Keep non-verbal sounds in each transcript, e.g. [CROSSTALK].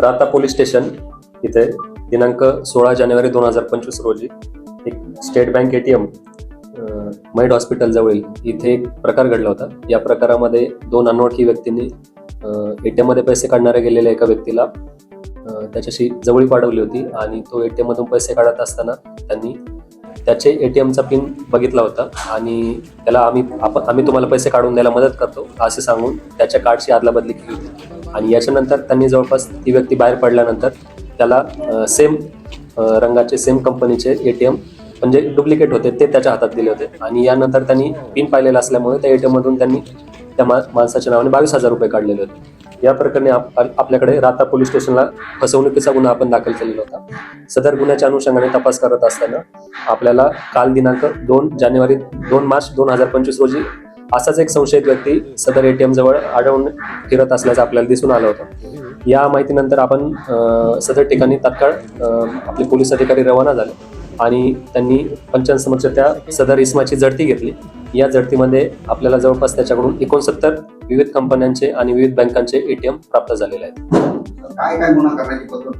राता police station इथे दिनांक सोळा जानेवारी दोन हजार पंचवीस रोजी एक स्टेट बँक एटीएम मैड हॉस्पिटल जवळील इथे एक प्रकार घडला होता. या प्रकारामध्ये दोन अनोळखी व्यक्तींनी एटीएममध्ये पैसे काढणाऱ्या गेलेल्या एका व्यक्तीला त्याच्याशी जवळी पाठवली होती आणि तो एटीएम मधून पैसे काढत असताना त्यांनी त्याचे एटीएमचा पिन बघितला होता आणि त्याला आम्ही आपण आम्ही तुम्हाला पैसे काढून द्यायला मदत करतो असे सांगून त्याच्या कार्डची आदला बदली केली होती. आणि याच्यानंतर त्यांनी जवळपास ती व्यक्ती बाहेर पडल्यानंतर त्याला सेम रंगाचे सेम कंपनीचे एटीएम म्हणजे डुप्लिकेट होते ते त्याच्या हातात दिले होते. आणि यानंतर त्यांनी पिन पाहिलेला असल्यामुळे त्या एटीएम मधून त्यांनी त्या मा माणसाच्या नावाने बावीस हजार रुपये काढलेले होते. या प्रकरणी आप- आपल्याकडे राता पोलीस स्टेशनला फसवणुकीचा गुन्हा आपण दाखल केलेला होता. सदर गुन्ह्याच्या अनुषंगाने तपास करत असताना आपल्याला काल दिनांक दोन जानेवारी दोन मार्च दोन हजार पंचवीस रोजी असाच एक संशयित व्यक्ती सदर एटीएम जवळ आढळून फिरत असल्याचं आपल्याला दिसून आलं होतं. या माहितीनंतर आपण सदर ठिकाणी तात्काळ आपले पोलीस अधिकारी रवाना झाले आणि त्यांनी पंचांसमक्ष त्या सदर इस्माची जडती घेतली. या जडतीमध्ये आपल्याला जवळपास त्याच्याकडून एकोणसत्तर विविध कंपन्यांचे आणि विविध बँकांचे एटीएम प्राप्त झालेले आहेत. काय काय गुन्हा करण्याची पद्धत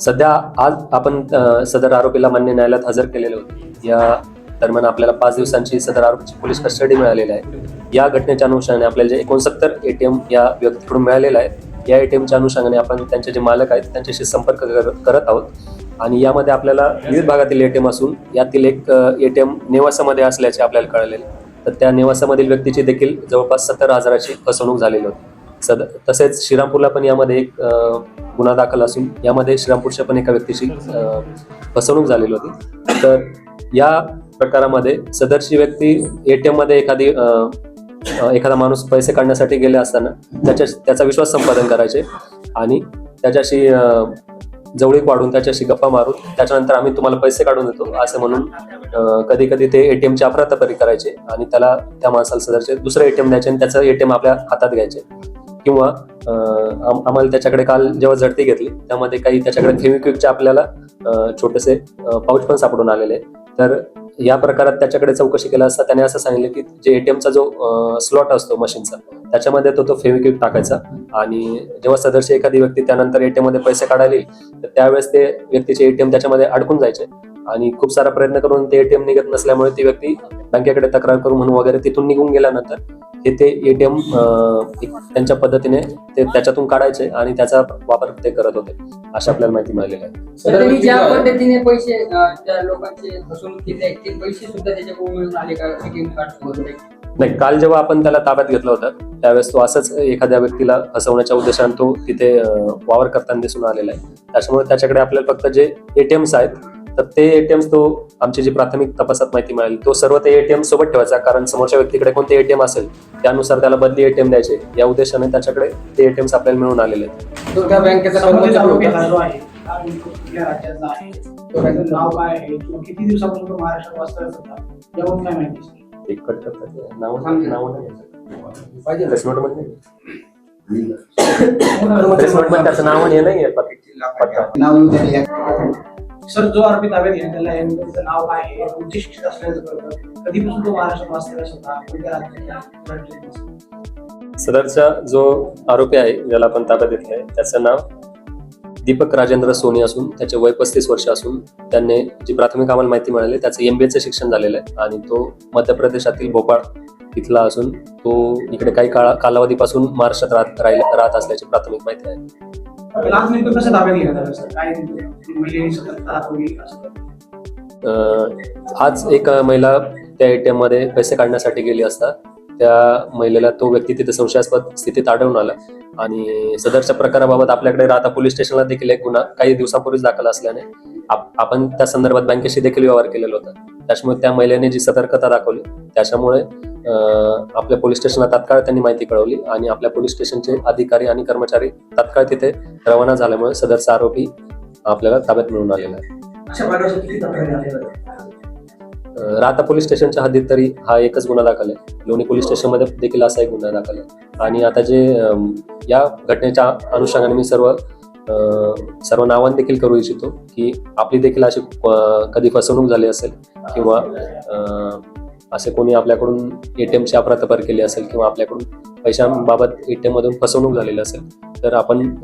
सध्या आज आपण सदर आरोपीला मान्य न्यायालयात हजर केलेले होते. या दरम्यान आपल्याला पाच दिवसांची सदर आरोपीची पोलीस कस्टडी मिळालेली आहे. या घटनेच्या अनुषंगाने आपल्याला जे एकोणसत्तर एटीएम या व्यक्तीकडून मिळालेला आहे या एटीएमच्या अनुषंगाने आपण त्यांचे जे मालक आहेत त्यांच्याशी संपर्क करत आहोत. आणि यामध्ये आपल्याला विविध भागातील एटीएम असून यातील एक एटीएम नेवासामध्ये असल्याचे आपल्याला कळलेले तर त्या नेवासामधील व्यक्तीची देखील जवळपास सत्तर हजाराची फसवणूक झालेली होती. सद तसेच श्रीरामपूरला पण यामध्ये एक गुन्हा दाखल असून यामध्ये श्रीरामपूरच्या पण एका व्यक्तीची फसवणूक झालेली होती. तर या प्रकारामध्ये सदरची व्यक्ती एटीएममध्ये एखादी एखादा माणूस पैसे काढण्यासाठी गेले असताना त्याच्या त्याचा विश्वास संपादन करायचे आणि त्याच्याशी जवळीक वाढून त्याच्याशी गप्पा मारून त्याच्यानंतर आम्ही तुम्हाला पैसे काढून देतो असं म्हणून कधी कधी ते एटीएमचे अफरातफरी करायचे आणि त्याला त्या माणसाला सदरचे दुसरं एटीएम द्यायचे आणि त्याचं एटीएम आपल्या हातात घ्यायचे. किंवा आम्हाला त्याच्याकडे काल जेव्हा झडती घेतली त्यामध्ये काही त्याच्याकडे फेविक्विकचे आपल्याला छोटेसे पाऊच पण सापडून आलेले. तर या प्रकारात त्याच्याकडे चौकशी केला असता त्याने असं सांगितलं की जे एटीएमचा जो स्लॉट असतो मशीनचा त्याच्यामध्ये तो तो फेविक्विक टाकायचा. आणि जेव्हा सदस्य एखादी व्यक्ती त्यानंतर एटीएममध्ये पैसे काढायला येईल तर त्यावेळेस ते व्यक्तीचे एटीएम त्याच्यामध्ये अडकून जायचे. आणि खूप सारा प्रयत्न करून ते एटीएम निघत नसल्यामुळे ती व्यक्ती बँकेकडे तक्रार करू म्हणून वगैरे तिथून निघून गेल्यानंतर हे ते एटीएम त्यांच्या पद्धतीने ते त्याच्यातून काढायचे आणि त्याचा वापर ते करत होते. अशी आपल्याला माहिती मिळालेली आहे. ज्या पद्धतीने पैसे त्या लोकांचे फसवणूक केली आहे ते पैसे सुद्धा त्याच्याकडून आले का? एटीएम कार्ड नाही काल जेव्हा आपण त्याला ताब्यात घेतलं होतं त्यावेळेस तो असंच एखाद्या व्यक्तीला फसवण्याच्या उद्देशाने तो तिथे वावर करताना दिसून आलेला आहे. त्याच्यामुळे त्याच्याकडे आपल्याला फक्त जे एटीएम्स आहेत तर ते एटीएम्स तो आमची जी प्राथमिक तपासात माहिती मिळाली तो सर्व ते एटीएम सोबत ठेवायचा. कारण समोरच्या व्यक्तीकडे कोणते एटीएम असेल त्यानुसार त्याला बदली एटीएम द्यायचे. या उद्देशाने त्याच्याकडे ते एटीएम्स आपल्याला मिळून आलेले नाव नाव [COUGHS] सर जो आरोपी ताब्यात घेण्यात आहे नेमकं त्याचं नाव काय आहे? कोणती शिक्षित असल्याचं कळतं. कधीपासून तो महाराष्ट्रात वास्तव्यास होता? कोणत्या राज्यातला सदरचा जो आरोपी आहे ज्याला आपण ताब्यात घेतलाय त्याचं नाव दीपक राजेंद्र सोनी असून त्याचे वय पस्तीस वर्ष असून त्याने जी प्राथमिक आम्हाला माहिती मिळाली त्याचं एम एमबीएचं शिक्षण झालेलं आहे. आणि तो मध्य प्रदेशातील भोपाळ इथला असून तो इकडे काही काळा कालावधीपासून महाराष्ट्रात राहत राहिला राहत असल्याची प्राथमिक माहिती आहे. आज नेमकं कसं ताब्यात घेण्यात काय असं? अं, आज एक महिला त्या एटीएममध्ये पैसे काढण्यासाठी गेली असता त्या महिलेला तो व्यक्ती तिथे संशयास्पद स्थितीत आढळून आला. आणि सदरच्या प्रकाराबाबत आपल्याकडे राहता पोलीस स्टेशनला देखील एक गुन्हा काही दिवसापूर्वीच दाखल असल्याने आप- आपण त्या संदर्भात बँकेशी देखील व्यवहार केलेला होता. त्याच्यामुळे त्या महिलेने जी सतर्कता दाखवली त्याच्यामुळे आपल्या पोलीस स्टेशनला तात्काळ त्यांनी माहिती कळवली आणि आपल्या पोलीस स्टेशनचे अधिकारी आणि कर्मचारी तात्काळ तिथे रवाना झाल्यामुळे सदरचा आरोपी आपल्याला ताब्यात मिळून आलेला आहे. राहता पोलीस स्टेशनच्या हद्दीत तरी हा एकच गुन्हा दाखल आहे. लोणी पोलीस स्टेशनमध्ये देखील असा एक गुन्हा दाखल आहे. आणि आता जे या घटनेच्या अनुषंगाने मी सर्व सर्व नावां देखील करू इच्छितो की आपली देखील अशी कधी फसवणूक झाली असेल किंवा असे कोणी आपल्याकडून एटीएमची अफरातफर केली असेल किंवा आपल्याकडून पैशांबाबत एटीएम मधून फसवणूक झालेली असेल तर आपण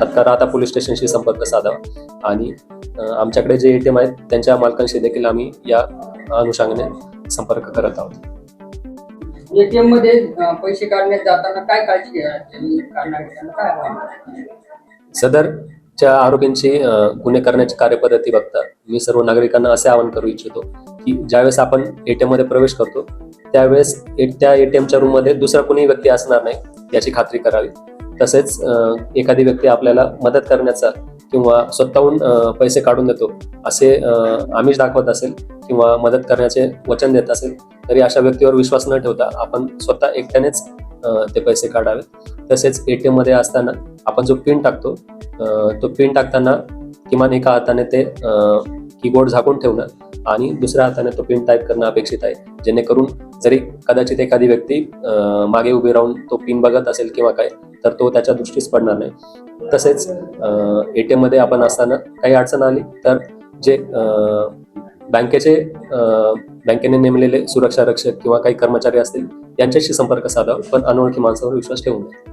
तत्काळ आता पोलीस स्टेशनशी संपर्क साधावा आणि आमच्याकडे जे एटीएम आहेत त्यांच्या मालकांशी देखील आम्ही या अनुषंगाने संपर्क करत आहोत एटीएममध्ये पैसे काढण्यात जाताना काय काळजी घ्यावी काढणार काय सदरच्या आरोपींची गुन्हे करण्याची कार्यपद्धती बघता मी सर्व नागरिकांना असे आवाहन करू इच्छितो की ज्यावेळेस आपण एटीएममध्ये प्रवेश करतो त्यावेळेस त्या एटीएमच्या रूममध्ये दुसरा कोणी व्यक्ती असणार नाही याची खात्री करावी. तसेच एखादी व्यक्ती आपल्याला मदत करण्याचा किंवा स्वतःहून पैसे काढून देतो असे आमिष दाखवत असेल किंवा मदत करण्याचे वचन देत असेल तरी अशा व्यक्तीवर विश्वास न ठेवता आपण स्वतः एकट्यानेच ते पैसे काढावेत. तसेच एटीएममध्ये असताना आपण जो पिन टाकतो तो पिन टाकताना किमान एका हाताने ते कीबोर्ड झाकून ठेवणं आणि दुसऱ्या हाताने तो पिन टाईप करणं अपेक्षित आहे. जेणेकरून जरी कदाचित एखादी व्यक्ती मागे उभी राहून तो पिन बघत असेल किंवा काय तर तो त्याच्या दृष्टीस पडणार नाही. तसेच एटीएममध्ये आपण असताना काही अडचण आली तर जे बँकेचे बँकेने नेमलेले सुरक्षा रक्षक किंवा काही कर्मचारी असतील यांच्याशी संपर्क साधावा पण अनोळखी माणसावर विश्वास ठेवू नये.